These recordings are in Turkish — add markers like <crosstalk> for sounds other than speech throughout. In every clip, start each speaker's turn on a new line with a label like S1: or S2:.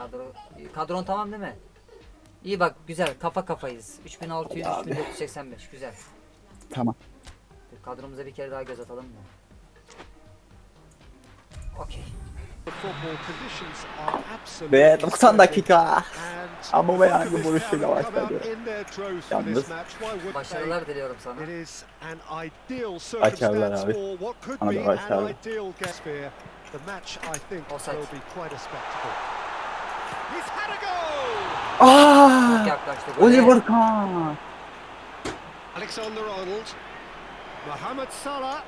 S1: Kadro kadron tamam değil mi? İyi bak güzel kafa kafayız. 3600
S2: Abi.
S1: 3485 güzel.
S2: Tamam.
S1: Kadromuza bir kere daha göz atalım mı? Okey.
S2: Ve 90 dakika. Ama be hangi vuruşuyla başladı. Yalnız.
S1: Başarılar diliyorum sana.
S2: Başarılar abi. Da başarılar.
S3: The match I think
S1: Offside.
S3: will be quite a spectacle. He's had a goal!
S2: Aa!
S1: Yaklaştı. gole.
S2: Oliver Kahn.
S3: Alexander Arnold. Mohamed Salah.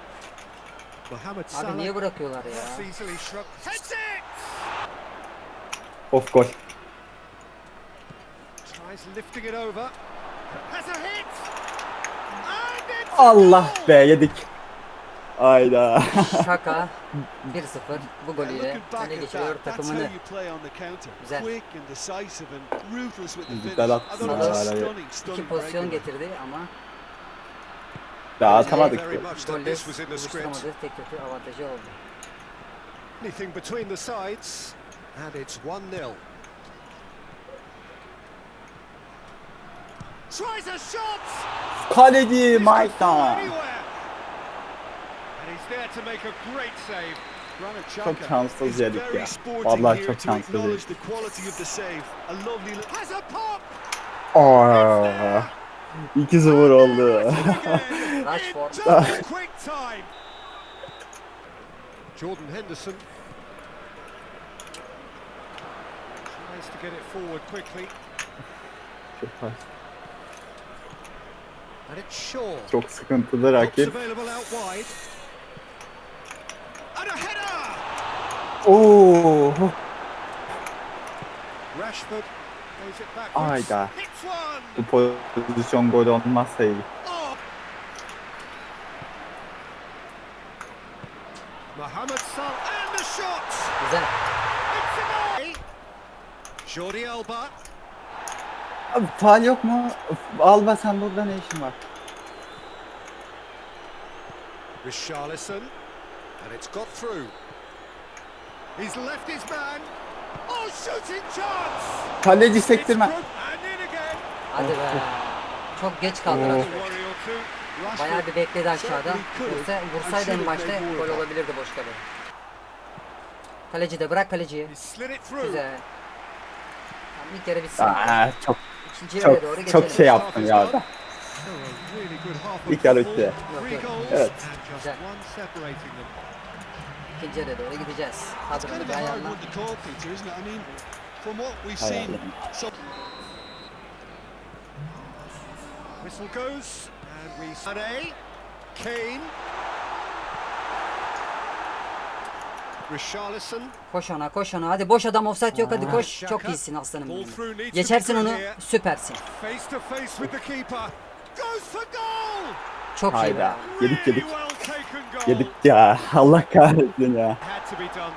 S3: Mohamed Salah.
S1: Abi niye bırakıyorlar ya?
S2: Of gol.
S3: Tries lifting it over. Has a hit! And it's a
S2: Allah be yedik. Ayda.
S1: Şaka <laughs> 1-0 bu golüyle öne geçiriyor
S4: that, that's how
S1: takımını.
S4: you play on the counter.
S1: Güzel.
S4: Quick and decisive and ruthless with the finish.
S2: Güzel attın
S1: İki
S4: stunning
S1: pozisyon getirdi ama
S2: Daha atamadık.
S1: Golle buluşturamadı. Tek kötü avantajı oldu.
S3: Anything between the sides. And it's 1-0. Tries a shot!
S2: Kaleci Çok şanssız yedik ya. Vallahi çok
S4: to
S2: şanssız yedik.
S4: the quality of the save. A lovely li-
S3: Has a pop!
S2: Aa. 2-0 oldu. <laughs> <laughs>
S3: Jordan Henderson tries to get it forward quickly, and it's Shaw.
S2: Çok sıkıntılı rakip. Oo. Ayda. Bu pozisyon gol olmazsa iyi.
S3: Oh! Mohamed Salah and the shot!
S1: Güzel.
S3: Jordi Alba.
S2: Abi faal yok mu? Alba sen burada ne işin var?
S3: Richarlison. And it's got through. He's left his man. Oh, shooting chance!
S2: Kaleci sektirme.
S1: Hadi be. Çok geç kaldı. Bayağı bir bekledi aşağıda. Yoksa vursaydı en başta gol olabilirdi boş kale. Kaleci de bırak kaleciyi. Güzel. Tamam, ilk yarı bitsin.
S2: Aa, çok
S1: İkinci yarıya doğru
S2: çok
S1: geçelim.
S2: çok şey yaptın ya. İlk yarı bitti. Evet.
S1: Güzel. İkinci yarıya doğru gideceğiz.
S4: It's kind
S1: Kadronu
S4: of
S1: bir
S4: a hard
S1: ayarla.
S4: one to call, Peter, isn't it? I mean, from what we've
S2: Hay
S4: seen,
S2: Allah.
S4: so
S3: Whistle goes, and we Sané, Kane, Richarlison.
S1: Koş ona koş ona. Hadi boş adam offside yok hadi koş. Çok iyisin aslanım benim. Geçersin onu. Süpersin. Çok iyi be.
S2: Yedik yedik. Yedik ya. Allah kahretsin ya.
S3: Had to be done.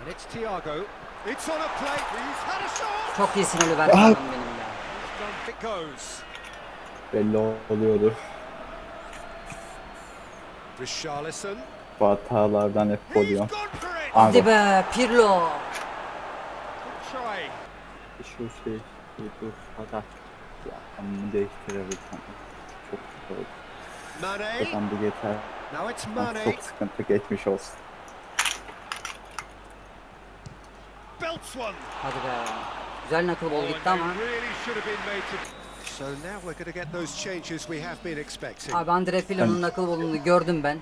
S3: And it's Thiago. It's on a plate. He's had a shot.
S1: Çok iyisin Oliver
S2: Ah.
S1: Kahn'ım benim ya.
S3: Done. It goes.
S2: Belli oluyordur.
S3: Richarlison.
S2: Bu hatalardan hep oluyor.
S1: Hadi be Pirlo.
S2: Şu şey, dur hata. Ya ben bunu değiştirebilirsem. Çok sıkıntı oldu. Buradan bir geçer.
S3: Now it's
S2: Ah,
S3: Mane.
S2: Çok sıkıntı geçmiş olsun.
S3: Belts one.
S1: Hadi be. Güzel nakıl bol gitti ama.
S3: they really should have been made to. So now we're going to get those changes we have been expecting.
S1: Abi Andre Pirlo'nun nakıl bolunu gördüm ben.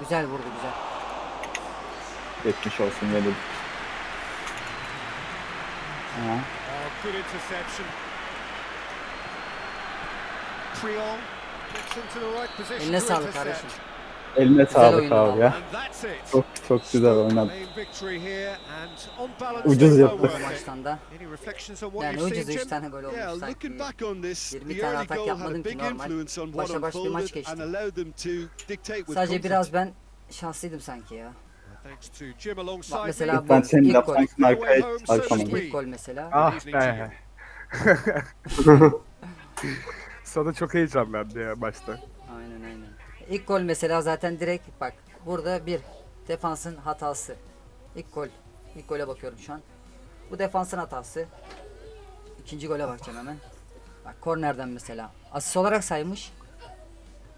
S1: Güzel vurdu güzel.
S2: Geçmiş olsun yedim. Ha.
S3: Oh, good interception. Triol gets into the right position
S1: Eline sağlık kardeşim.
S2: Eline sağlık abi ya. Çok çok güzel
S3: balance
S2: Ucuz
S3: it.
S1: Maçtan da. Yani ucuz
S3: seen,
S1: 3
S3: Jim?
S1: tane gol olmuş
S4: yeah,
S1: sanki.
S4: looking back on this,
S1: 20
S4: the
S1: tane atak yapmadım
S4: a
S1: ki
S4: big
S1: normal.
S4: influence on what
S1: Başa baş bir maç
S4: unfolded
S1: geçti.
S4: and allowed them to dictate with
S1: Sadece biraz ben şanslıydım sanki ya. Bak
S3: me.
S1: mesela
S2: Ben
S1: bu ilk gol.
S2: sonra arkaya sarkamadım.
S1: İlk gol mesela.
S5: Ah be. <laughs> Sana çok heyecanlandı ya başta.
S1: Aynen aynen. ilk gol mesela zaten direkt bak burada bir defansın hatası. İlk gol. İlk gole bakıyorum şu an. Bu defansın hatası. İkinci gole bakacağım hemen. Bak kornerden mesela. Asist olarak saymış.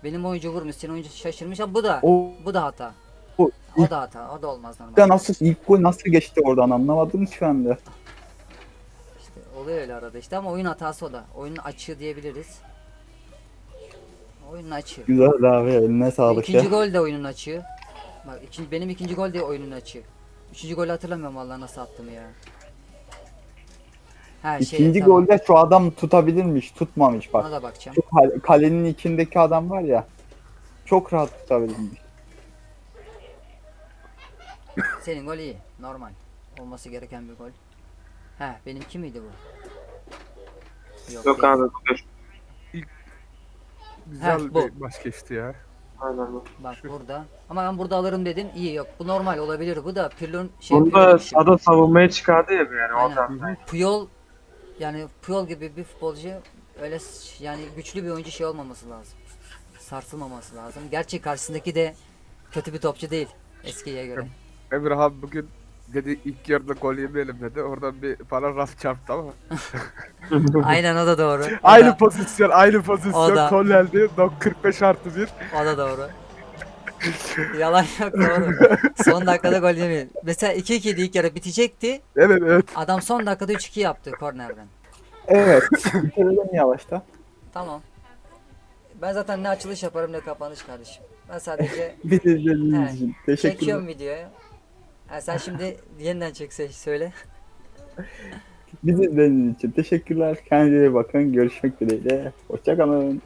S1: Benim oyuncu vurmuş, senin oyuncu şaşırmış ama bu da
S2: O
S1: bu da hata.
S2: O
S1: O da hata. O da olmaz normal.
S2: nasıl ilk gol nasıl geçti oradan anlamadım şu anda.
S1: İşte oluyor öyle arada işte ama oyun hatası o da. Oyunun açığı diyebiliriz. Oyunun açığı.
S2: Güzel abi eline sağlık
S1: İkinci
S2: ya.
S1: gol de oyunun açığı. Bak ikinci, benim ikinci gol de oyunun açığı. Üçüncü golü hatırlamıyorum vallahi nasıl attım ya. Ha şey
S2: İkinci golde şu adam tutabilirmiş, tutmamış bak.
S1: Ona da bakacağım.
S2: Kalenin içindeki adam var ya. Çok rahat tutabilirmiş.
S1: Senin gol iyi. Normal. Olması gereken bir gol. He benimki miydi bu?
S5: Yok
S1: değil.
S5: abi.
S6: Güzel
S1: Heh, bu.
S6: bir maç geçti ya.
S5: Aynen bu.
S1: Bak burada. Ama ben burada alırım dedim. İyi yok. Bu normal olabilir. Bu da Pirlo'nun şey
S5: Bunda
S1: Pirlo'nun-
S5: sağda savunmaya çıkardı ya yani
S1: Aynen. Puyol yani Puyol gibi bir futbolcu öyle s- yani güçlü bir oyuncu şey olmaması lazım. Sarsılmaması lazım. Gerçi karşısındaki de kötü bir topçu değil eskiye göre.
S6: Emre abi bugün dedi ilk yarıda gol yemeyelim dedi. Oradan bir bana raf çarptı ama. <laughs>
S1: Aynen o da doğru. O
S6: aynı
S1: da,
S6: pozisyon, aynı
S1: O
S6: pozisyon.
S1: da-
S6: Gol geldi. Dok 45 artı 1.
S1: o da doğru. Yalan yok doğru. Son dakikada gol yemeyin. Mesela 2-2 idi ilk yarı bitecekti.
S6: Evet evet.
S1: Adam son dakikada 3-2 yaptı kornerden.
S2: Evet. <laughs> Bitirelim yavaşta.
S1: Tamam. Ben zaten ne açılış yaparım ne kapanış kardeşim. Ben sadece <laughs> He,
S2: için teşekkürler.
S1: çekiyorum videoyu. Ha, sen şimdi yeniden çekse söyle.
S2: Bizi izlediğiniz için teşekkürler. Kendinize bakın. Görüşmek dileğiyle. Hoşçakalın.